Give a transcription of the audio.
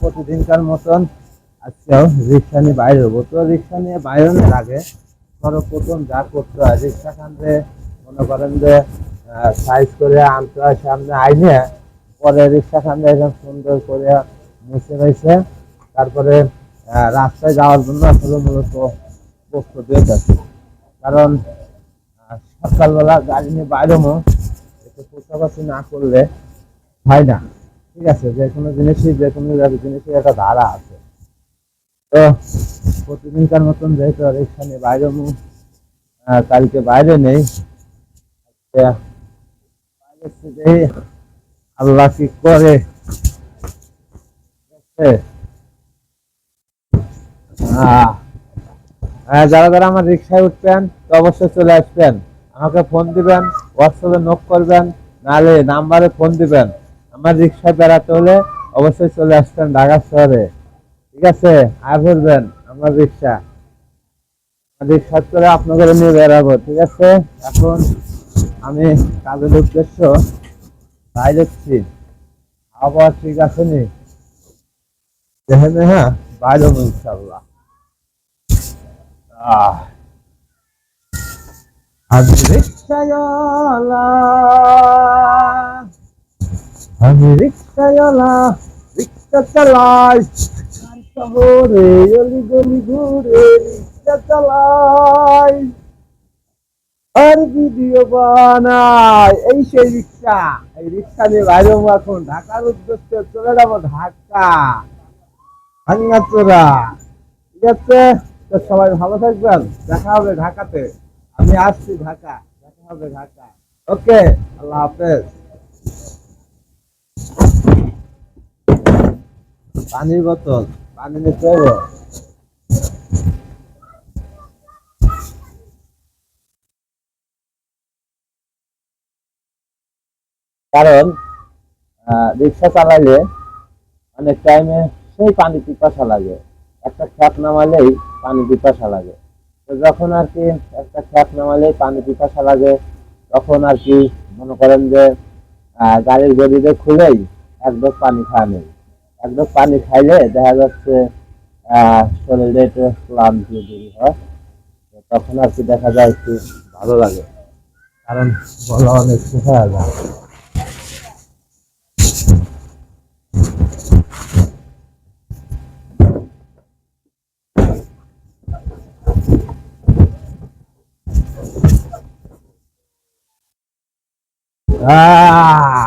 প্রতিদিনকার মতন আজকেও রিক্সা নিয়ে বাইরে হব। তো রিক্সা নিয়ে বাইরের আগে সর্বপ্রথম যা করতে হয়, রিক্সা খানতে মনে করেন যে সাইজ করে আনতে হয় সামনে আইনে, পরে রিক্সা খানতে একদম সুন্দর করে মুছে রয়েছে তারপরে রাস্তায় যাওয়ার জন্য আসলে মূলত প্রস্তুতি হচ্ছে কারণ সকালবেলা গাড়ি নিয়ে বাইরে একটু পোছাপাছি না করলে হয় না। ঠিক আছে যে কোনো জিনিসই যে কোনো জিনিসের একটা ধারা আছে। তো প্রতিদিনকার মতন যেহেতু রিক্সা নিয়ে বাইরে মু- আহ, কালকে বাইরে নেই বাইরে আল্লাহ কি করে? যারা যারা আমার রিক্সায় উঠবেন, তো অবশ্যই চলে আসবেন। আমাকে ফোন দিবেন হোয়াটসঅ্যাপে নক করবেন, নাহলে নাম্বারে ফোন দিবেন। আমার রিক্সায় বেড়াতে হলে অবশ্যই চলে আসবেন ঢাকা শহরে। ঠিক আছে? আর বলবেন আমার রিক্সা। রিক্সা করে আপনাদের নিয়ে বেড়াবো, ঠিক আছে? এখন আমি কাজের উদ্দেশ্য বাইরে যাচ্ছি। আবহাওয়া ঠিক আছে নি? হ্যাঁ? বাইরে ইনশাল্লাহ রিক্সাওয়ালা। রিক্সাওয়ালা রিক্সা চালাই। শহরে? অলি গলি ঘুরে রিক্সা আর ভিডিও এই সেই রিক্সা। এই রিক্সা নিয়ে বাইরে এখন। ঢাকার উদ্দেশ্যে চলে যাব ঢাকা। ভাঙ্গাচোরা ঠিক আছে? তো সবাই ভালো থাকবেন। দেখা হবে ঢাকাতে। আমি আসছি ঢাকা। দেখা হবে ঢাকা। ওকে, আল্লাহ হাফেজ। পানির বোতল, পানি নিতে হবে। কারণ রিক্সা চালাইলে অনেক টাইমে সেই পানি পিপাসা লাগে। একটা খ্যাপ নামালেই পানি পিপাসা লাগে। তো যখন আর কি একটা খ্যাপ নামালে পানি পিপাসা লাগে, তখন আর কি মনে করেন যে গাড়ির গদিতে খুলেই এক ডোক পানি খাওয়া নেই। এক ডোক পানি খাইলে দেখা যাচ্ছে শরীরে একটু ক্লান্তি দূর হয়। তখন আর কি দেখা যায় একটু ভালো লাগে। কারণ গলা অনেক শুকায় যায় 啊。